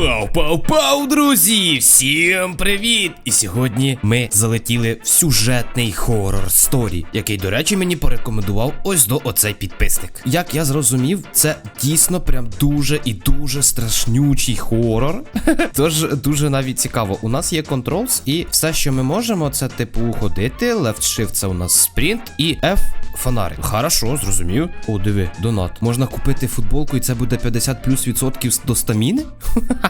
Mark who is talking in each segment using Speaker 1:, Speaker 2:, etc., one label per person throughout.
Speaker 1: Пау-пау-пау, друзі! Всім привіт! І сьогодні ми залетіли в сюжетний хорор сторі, який, до речі, мені порекомендував ось до оцей підписник. Як я зрозумів, це дійсно прям дуже і дуже страшнючий хорор. Тож дуже навіть цікаво. У нас є контролс, і все, що ми можемо, це типу ходити. Left shift це у нас спринт і F фонарик. Хорошо, зрозумів. О, диви, донат. Можна купити футболку, і це буде 50 плюс відсотків до стаміни?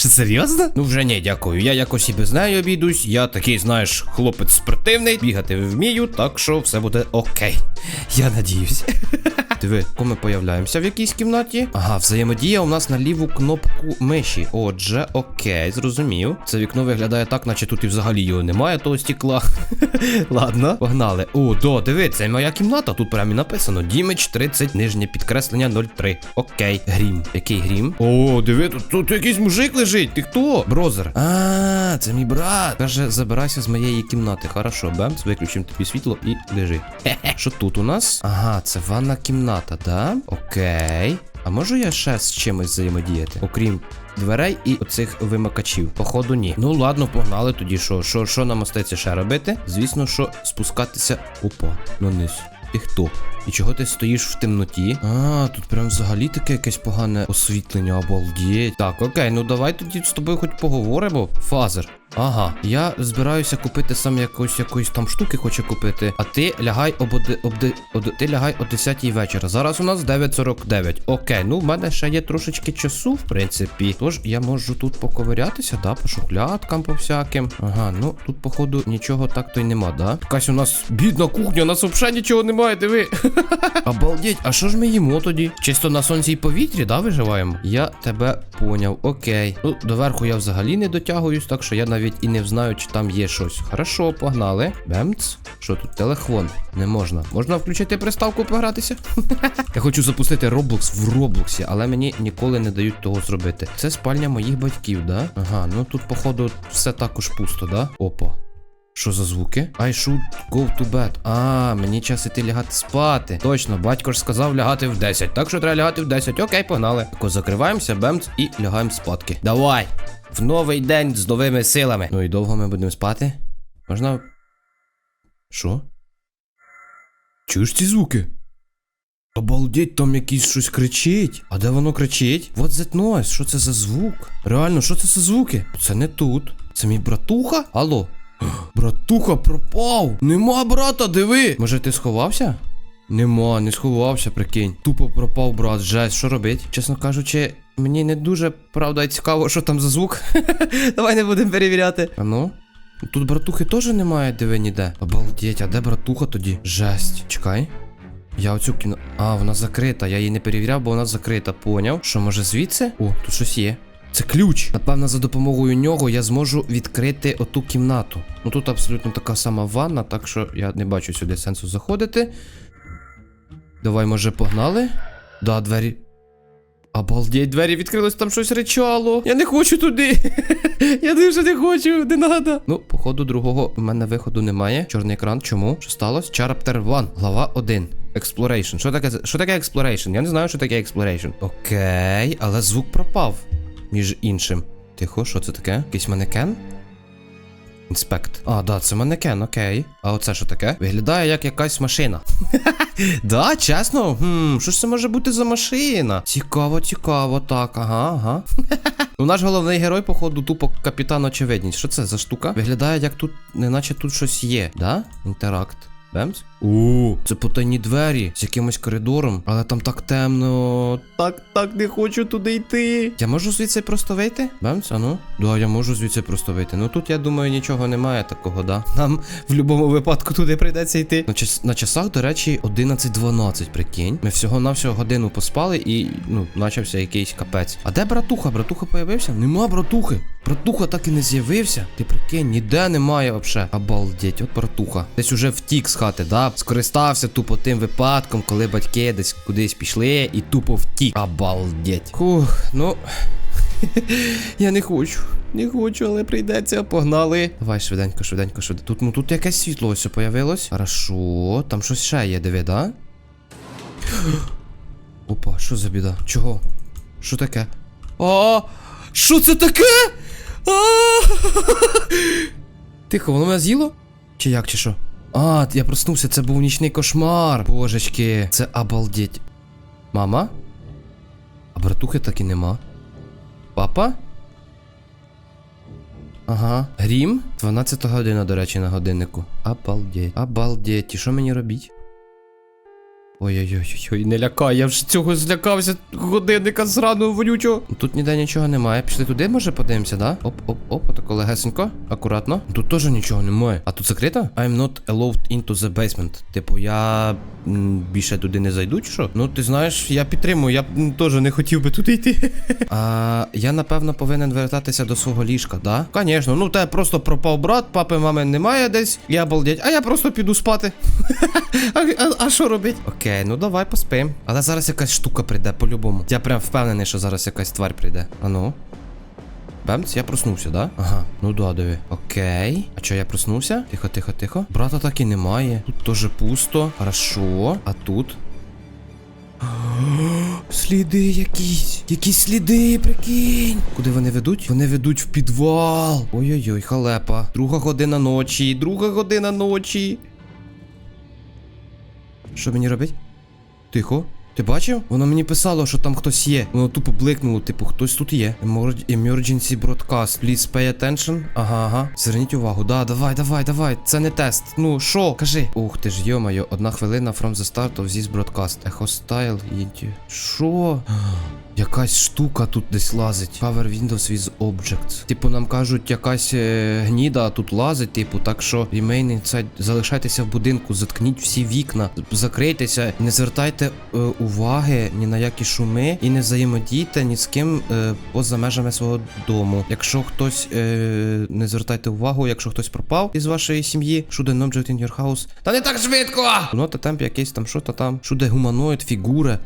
Speaker 1: Що серйозно? Ну вже ні, дякую. Я якось і без неї обійдусь. Я такий, знаєш, хлопець спортивний, бігати вмію, так що все буде окей. Я надіюсь. Диви, коли ми появляємося в якійсь кімнаті. Ага, взаємодія у нас на ліву кнопку миші. Отже, окей, зрозумів. Це вікно виглядає так, наче тут і взагалі його немає, того стекла. Ладно, погнали. О, да, диви, це моя кімната. Тут прямо і написано Дімич 30, нижнє підкреслення 03. Окей, грім. Який грім? О, диви, тут, тут якийсь мужик лежить. Ти хто? Брозер. А, це мій брат. Каже, забирайся з моєї кімнати. Хорошо, бемц, виключимо тобі світло і лежи. Що тут у нас? Ага, це ванна кімната, да? Окей. А можу я ще з чимось взаємодіяти? Окрім дверей і оцих вимикачів. Походу, ні. Ну ладно, погнали тоді. Що Що, що нам остається ще робити? Звісно, що спускатися. Опа, наниз. Ти хто? І чого ти стоїш в темноті? А, тут прям взагалі таке якесь погане освітлення, обалдіть. Так, окей, ну давай тоді з тобою хоч поговоримо. Фазер. Ага, я збираюся купити сам якось якоїсь там штуки хочу купити. А ти лягай об, оди, об, ди- од- ти лягай о 10 вечора. Зараз у нас 9.49. Окей, ну в мене ще є трошечки часу, в принципі. Тож я можу тут поковирятися, да, по шухлядкам, по всяким. Ага, ну тут, походу, нічого так то й нема, да? Якась у нас бідна кухня, у нас взагалі нічого немає, диви. Обалдеть, а що ж ми їмо тоді? Чисто на сонці і повітрі, да, виживаємо? Я тебе поняв, окей. Ну, доверху я взагалі не дотягуюсь, так що я навіть і не знаю, чи там є щось. Хорошо, погнали. Бемц. Що тут? Телефон. Не можна. Можна включити приставку погратися? Я хочу запустити Roblox в Роблоксі, але мені ніколи не дають того зробити. Це спальня моїх батьків, да? Ага, ну тут, походу, все також пусто, да? Опа. Що за звуки? I should go to bed. А, мені час іти лягати спати. Точно, батько ж сказав лягати в 10. Так що треба лягати в 10. Окей, погнали. Тако закриваємося, бемц і лягаємо спадки. Давай! В новий день з новими силами. Ну і довго ми будемо спати? Можна. Що? Чуєш ці звуки? Обалдеть, там якийсь щось кричить. А де воно кричить? What that noise? Що це за звук? Реально, що це за звуки? Це не тут. Це мій братуха? Алло. Братуха пропав! Нема брата, диви! Може ти сховався? Нема, не сховався, прикинь. Тупо пропав брат, жесть, що робить? Чесно кажучи, мені не дуже правда цікаво, що там за звук. Давай не будемо перевіряти. А ну? Тут братухи теж немає, диви ніде. Обалдеть, а де братуха тоді? Жесть. Чекай. Я оцю кіно. А, вона закрита. Я її не перевіряв, бо вона закрита. Поняв. Що, може звідси? О, тут щось є. Це ключ. Напевно, за допомогою нього я зможу відкрити оту кімнату. Ну тут абсолютно така сама ванна, так що я не бачу сюди сенсу заходити. Давай, може, погнали? Да, двері. Обалдеть, двері відкрилось, там щось речало. Я не хочу туди. Я дуже не хочу, не надо. Ну, походу, другого в мене виходу немає. Чорний екран. Чому? Що сталося? Chapter 1, глава 1. Exploration. Що таке? Що таке Exploration? Я не знаю, що таке Exploration. Окей, але звук пропав. Між іншим. Тихо, що це таке? Якийсь манекен? Інспект. А, да, це манекен, окей. А оце що таке? Виглядає як якась машина. Да, чесно? Хм, що ж це може бути за машина? Цікаво, цікаво, так, ага, ага. Ну, наш головний герой, походу, тупо капітан очевидність. Що це за штука? Виглядає, як тут, неначе тут щось є, да? Інтеракт. Бемс? О, це потайні двері з якимось коридором, але там так темно. Так, так не хочу туди йти. Я можу звідси просто вийти? Бемс, а ну? Да, я можу звідси просто вийти. Ну тут я думаю, нічого немає такого, да. Нам в будь-якому випадку туди прийдеться йти. На, час, на часах, до речі, 11.12, прикинь. Ми всього-навсього годину поспали і, ну, почався якийсь капець. А де братуха? Братуха появився? Нема братухи. Братуха так і не з'явився. Ти прикинь, ніде немає вообще. Обалдеть, от братуха. Десь уже втік з хати, да? Скористався тупо тим випадком, коли батьки десь кудись пішли і тупо втік. Обалдеть. Хух, ну. Я не хочу. Не хочу, але прийдеться. Погнали. Давай швиденько, швиденько, швиденько. Тут, ну тут якесь світло ось появилось. Хорошо. Там щось ще є, диви, да? Опа, що за біда? Чого? Що таке? О, Що це таке? А! Тихо, воно мене з'їло? Чи як, чи що? А, я проснувся, це був нічний кошмар. Божечки, це обалдеть. Мама? А братухи так і нема. Папа? Ага. Грім? 12 година, до речі, на годиннику. Обалдеть. Обалдеть. І що мені робіть? Ой-ой-ой, не лякай, я вже цього злякався годинника зрану вонючого. Тут ніде нічого немає. Пішли туди, може, подивимося, да? Оп, оп, оп, отако легесенько, акуратно. Тут теж нічого немає. А тут закрито? I'm not allowed into the basement. Типу, я більше туди не зайду, чи що? Ну, ти знаєш, я підтримую, я м, теж не хотів би туди йти. А я напевно повинен вертатися до свого ліжка, да? Звісно, ну те просто пропав брат, папи, мами немає десь. Я обалдеть, а я просто піду спати. А що робить? Окей, ну давай поспим. Але зараз якась штука прийде по-любому. Я прям впевнений, що зараз якась тварь прийде. А ну. Бемц, я проснувся, да? Ага, ну да, диви. Окей. А чо я проснувся? Тихо, тихо, тихо. Брата так і немає. Тут теж пусто. Хорошо. А тут. Сліди якісь. Якісь сліди, прикинь. Куди вони ведуть? Вони ведуть в підвал. Ой-ой-ой, халепа. Друга година ночі. Друга година ночі. Що мені робить? Тихо. Ти бачив? Воно мені писало, що там хтось є. Воно тупо бликнуло, типу, хтось тут є. Emergency broadcast. Please pay attention. Ага, ага. Зверніть увагу. Да, давай, давай, давай. Це не тест. Ну, що? Кажи. Ух ти ж, йомайо, одна хвилина from the start of this broadcast. Echo style, inti. Що? Якась штука тут десь лазить. Cover Windows with objects. Типу, нам кажуть, якась е, гніда тут лазить, типу, так що remain inside. залишайтеся в будинку, заткніть всі вікна, закрийтеся, не звертайте е, уваги ні на які шуми і не взаємодійте ні з ким е, поза межами свого дому. Якщо хтось е, не звертайте увагу, якщо хтось пропав із вашої сім'ї, should an object in your house. Та не так швидко! Ну, та темп якийсь там, що то там, a гуманоїд, фігура.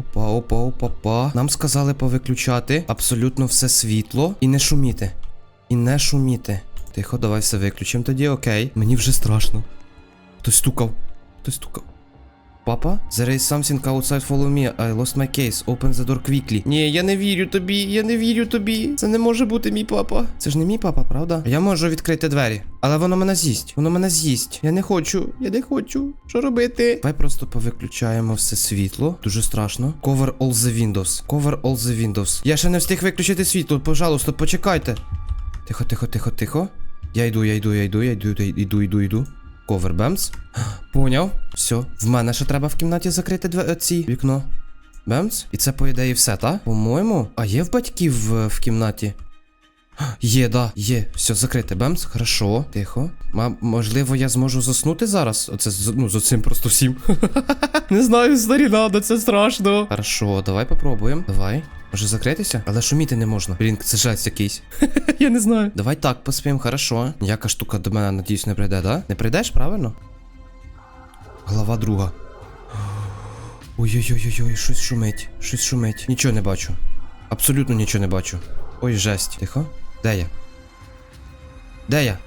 Speaker 1: Опа, опа, опа, опа. Нам сказали повиключати абсолютно все світло і не шуміти. І не шуміти. Тихо, давай все виключимо тоді, окей. Мені вже страшно. Хтось стукав. Хтось стукав. Папа? There is something outside follow me. I lost my case. Open the door quickly. Ні, я не вірю тобі, я не вірю тобі. Це не може бути мій папа. Це ж не мій папа, правда? Я можу відкрити двері, але воно мене з'їсть. Воно мене з'їсть. Я не хочу, я не хочу. Що робити? Давай просто повиключаємо все світло. Дуже страшно. Cover all the windows. Cover all the windows. Я ще не встиг виключити світло. Пожалуйста, почекайте. Тихо, тихо, тихо, тихо. Я йду, я йду, я йду, я йду, я йду, йду, йду. Ковер бемс. Поняв. Все. В мене ще треба в кімнаті закрити две... ці вікно. Бемс. І це, по ідеї, все, так? По-моєму. А є в батьків в, в кімнаті? Є, да, є. Все, закрите, бемс. Хорошо. Тихо. Ма, можливо, я зможу заснути зараз? Оце ну, з цим просто всім. Не знаю, старіна, да це страшно. Хорошо, давай попробуємо. Давай. Може закритися? Але шуміти не можна. Блін, це жесть якийсь. Я не знаю. Давай так поспім, хорошо. Ніяка штука до мене, надіюсь, не прийде, да? Не прийдеш, правильно? Глава друга. Ой-ой-ой-ой, щось шумить. Щось шумить. Нічого не бачу. Абсолютно нічого не бачу. Ой, жесть. Тихо. Де я? Де я?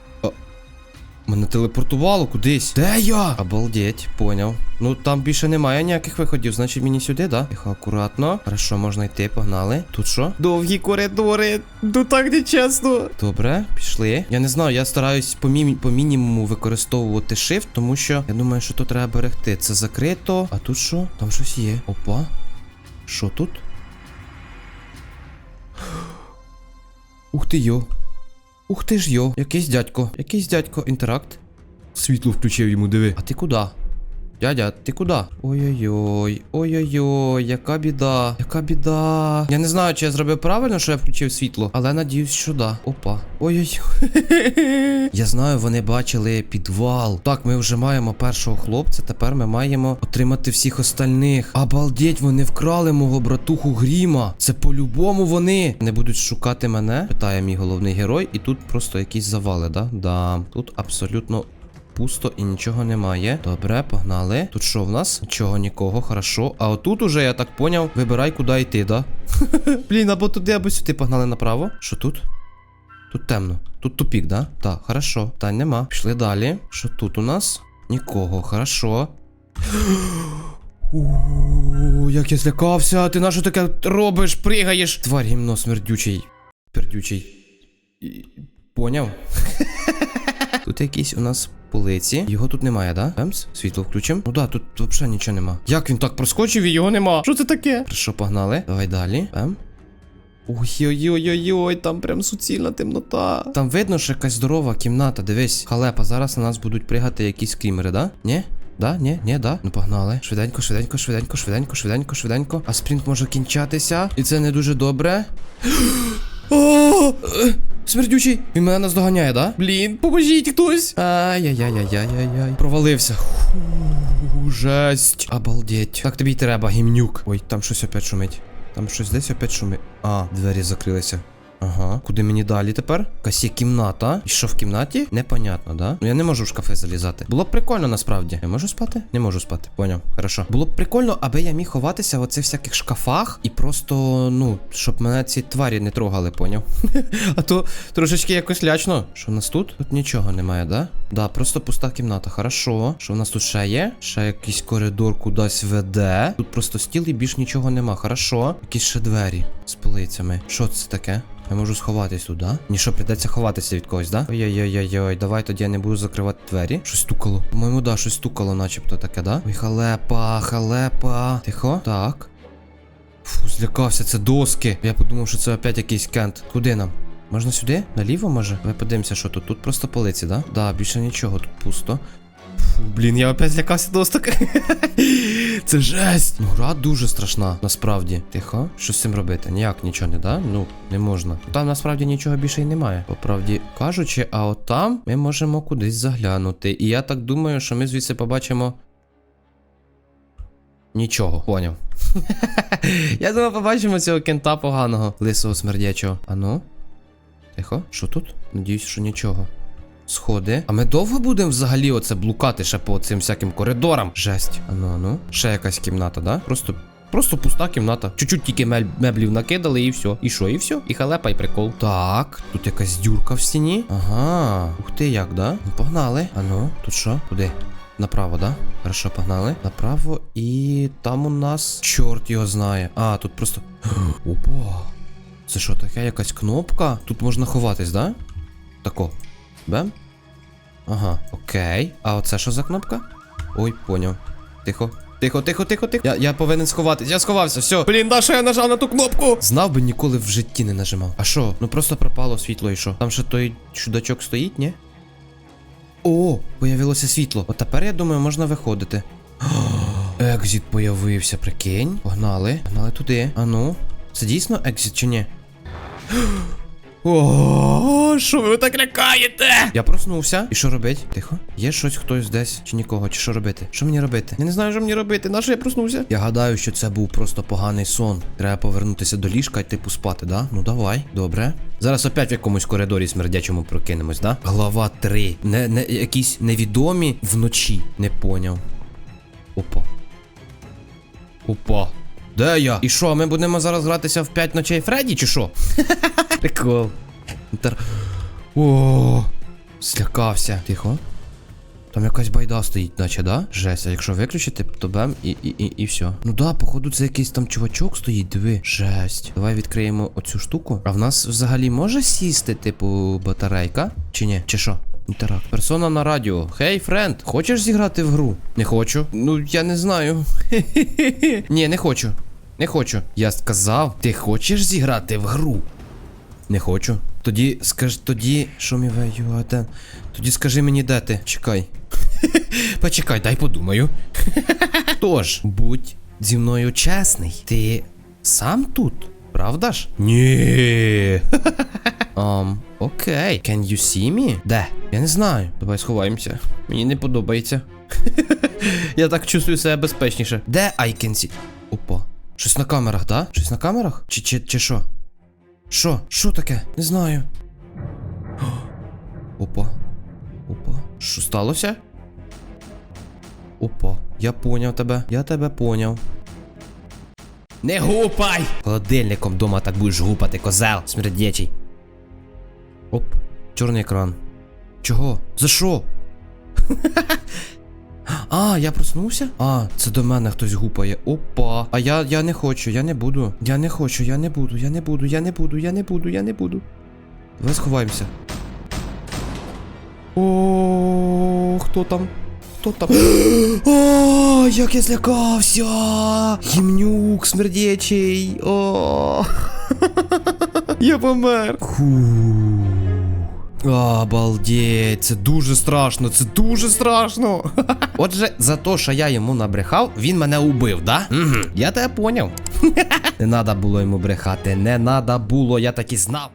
Speaker 1: Мене телепортувало кудись. Де я? Обалдеть, поняв. Ну там більше немає ніяких виходів, значить мені сюди, да? Тихо, акуратно. Хорошо, можна йти, погнали. Тут що? Довгі коридори. Ну так не чесно. Добре, пішли. Я не знаю, я стараюсь по, мі- по мінімуму використовувати shift, тому що я думаю, що тут треба берегти. Це закрито. А тут що? Там щось є. Опа. Що тут? Ух ти йо. Ух ти ж йо. Якийсь дядько. Якийсь дядько інтеракт. Світло включив йому, диви. А ти куди? Дядя, ти куди? Ой-ой-ой, ой-ой-ой, яка біда, яка біда. Я не знаю, чи я зробив правильно, що я включив світло, але надіюсь, що да. Опа. Ой-ой-ой. Я знаю, вони бачили підвал. Так, ми вже маємо першого хлопця, тепер ми маємо отримати всіх остальних. Обалдеть, вони вкрали мого братуху Гріма. Це по-любому вони. Не будуть шукати мене, питає мій головний герой, і тут просто якісь завали, да? Да. Тут абсолютно Пусто і нічого немає. Добре, погнали. Тут що в нас? Нічого, нікого, хорошо. А отут уже, я так поняв, вибирай, куди йти, да? Блін, або туди, або сюди погнали направо. Що тут? Тут темно. Тут тупік, да? Так, хорошо. Та нема. Пішли далі. Що тут у нас? Нікого, хорошо. О, як я злякався, ти на що таке робиш, пригаєш? Тварь гімно смердючий. Пердючий. Поняв? Тут якісь у нас полиці. Його тут немає, да? Емс? Світло включим. Ну да, тут взагалі нічого нема. Як він так проскочив і його нема? Що це таке? Що, погнали? Давай далі. Ем. Ой-ой-ой-ой, там прям суцільна темнота. Там видно, що якась здорова кімната, дивись. Халепа, зараз на нас будуть пригати якісь крімери, да? Ні? Да, ні, ні, да. Ну погнали. Швиденько, швиденько, швиденько, швиденько, швиденько, швиденько. А спринт може кінчатися. І це не дуже добре. Смердючий! Він мене наздоганяє, да? Блін, поможіть хтось! Ай-яй-яй-яй-яй-яй. Провалився. Ху, жесть. Обалдеть. Так тобі й треба, гімнюк. Ой, там щось опять шумить. Там щось десь опять шумить. А, двері закрилися. Ага. Куди мені далі тепер? Якась є кімната. І що в кімнаті? Непонятно, да? Ну я не можу в шкафи залізати. Було б прикольно насправді. Я можу спати? Не можу спати. Поняв. Хорошо. Було б прикольно, аби я міг ховатися в оцих всяких шкафах і просто, ну, щоб мене ці тварі не трогали, поняв? А то трошечки якось лячно. Що в нас тут? Тут нічого немає, да? Да, просто пуста кімната. Хорошо. Що в нас тут ще є? Ще якийсь коридор кудись веде. Тут просто стіл і більш нічого нема. Хорошо. Якісь ще двері з полицями. Що це таке? Я можу сховатись туди. Ні, що, придеться ховатися від когось, да? Ой-ой-ой-ой, давай тоді я не буду закривати двері. Щось стукало. По-моєму, да, щось стукало, начебто таке, да? Ой, халепа, халепа. Тихо. Так. Фу, злякався, це доски. Я подумав, що це опять якийсь кент. Куди нам? Можна сюди? Наліво, може? Давай подивимося, що тут. Тут просто полиці, да? Да, більше нічого, тут пусто. Фу, блін, я опять злякався досток. Це жесть. Ну, гра дуже страшна, насправді. Тихо. Що з цим робити? Ніяк нічого не да? Ну, не можна. Там насправді нічого більше й немає. По правді кажучи, а от там ми можемо кудись заглянути. І я так думаю, що ми звідси побачимо. Нічого, поняв. Я думаю, побачимо цього кента поганого, лисого смердячого. Ану. Тихо, що тут? Надіюсь, що нічого. Сходи. А ми довго будемо взагалі оце блукати ще по цим всяким коридорам? Жесть. Ану, ану. Ще якась кімната, да? Просто. Просто пуста кімната. Чуть-чуть тільки меблів накидали і все. І що, і все? І халепа, і прикол. Так, тут якась дюрка в стіні. Ага. Ух ти, як, да? Ну, погнали. Ану, тут що? Куди? Направо, да? Хорошо, погнали. Направо і там у нас. Чорт його знає. А, тут просто. Опа. Це що, таке якась кнопка? Тут можна ховатись, да? Тако. Бем? Ага, окей. А оце що за кнопка? Ой, поняв. Тихо. Тихо, тихо, тихо, тихо. Я, я повинен сховатись. Я сховався, все. Блін, да, що я нажав на ту кнопку. Знав би ніколи в житті не нажимав. А що? Ну просто пропало світло і що? Там ще той чудачок стоїть, ні? О, появилося світло. От тепер я думаю, можна виходити. Екзіт появився, прикинь. Погнали. Погнали туди. А ну. Це дійсно екзіт чи ні? О, що ви так лякаєте? Я проснувся. І що робить? Тихо. Є щось хтось десь чи нікого, чи що робити? Що мені робити? Я не знаю, що мені робити. На що я проснувся? Я гадаю, що це був просто поганий сон. Треба повернутися до ліжка і типу спати, да? Ну давай, добре. Зараз опять в якомусь коридорі смердячому прокинемось, да? Глава 3. Не, не, якісь невідомі вночі. Не поняв. Опа. Опа. Де я? І що, ми будемо зараз гратися в 5 ночей Фредді, чи що? Прикол. О, злякався. Тихо. Там якась байда стоїть, наче, да? Жесть, а якщо виключити, то бем і, і, і, і все. Ну да, походу, це якийсь там чувачок стоїть, диви. Жесть. Давай відкриємо оцю штуку. А в нас взагалі може сісти, типу, батарейка? Чи ні? Чи що? Інтеракт. Персона на радіо. Хей, френд, хочеш зіграти в гру? Не хочу. Ну, я не знаю. Ні, не хочу. Не хочу. Я сказав, ти хочеш зіграти в гру? Не хочу. Тоді скаж тоді, що мі ваювати? Тоді скажи мені, де ти? Чекай. Почекай, дай подумаю. Тож, будь зі мною чесний. Ти сам тут? Правда ж? Ні. Um, окей. Can you see me? Де? Я не знаю. Давай сховаємося. Мені не подобається. Я так чувствую себе безпечніше. Де I can see? Опа. Щось на камерах, да? Щось на камерах? Чи чи, чи що? Що? Що таке? Не знаю. Опа. Опа. Що сталося? Опа. Я поняв тебе. Я тебе поняв. Не гупай! Холодильником дома так будеш гупати, козел, смердячий. Оп, чорний екран. Чого? За що? А, я проснувся? А, це до мене хтось гупає. Опа. А я, я не хочу, я не буду. Я не хочу, я не буду, я не буду, я не буду, я не буду, я не буду. Давай сховаємося. О, хто там? Хто там? О, як я злякався! Гімнюк смердячий. О. Я помер. Обалдеть, це дуже страшно, це дуже страшно. Отже, за те, що я йому набрехав, він мене убив, да? Угу. Я тебе поняв. не треба було йому брехати, не треба було, я так і знав.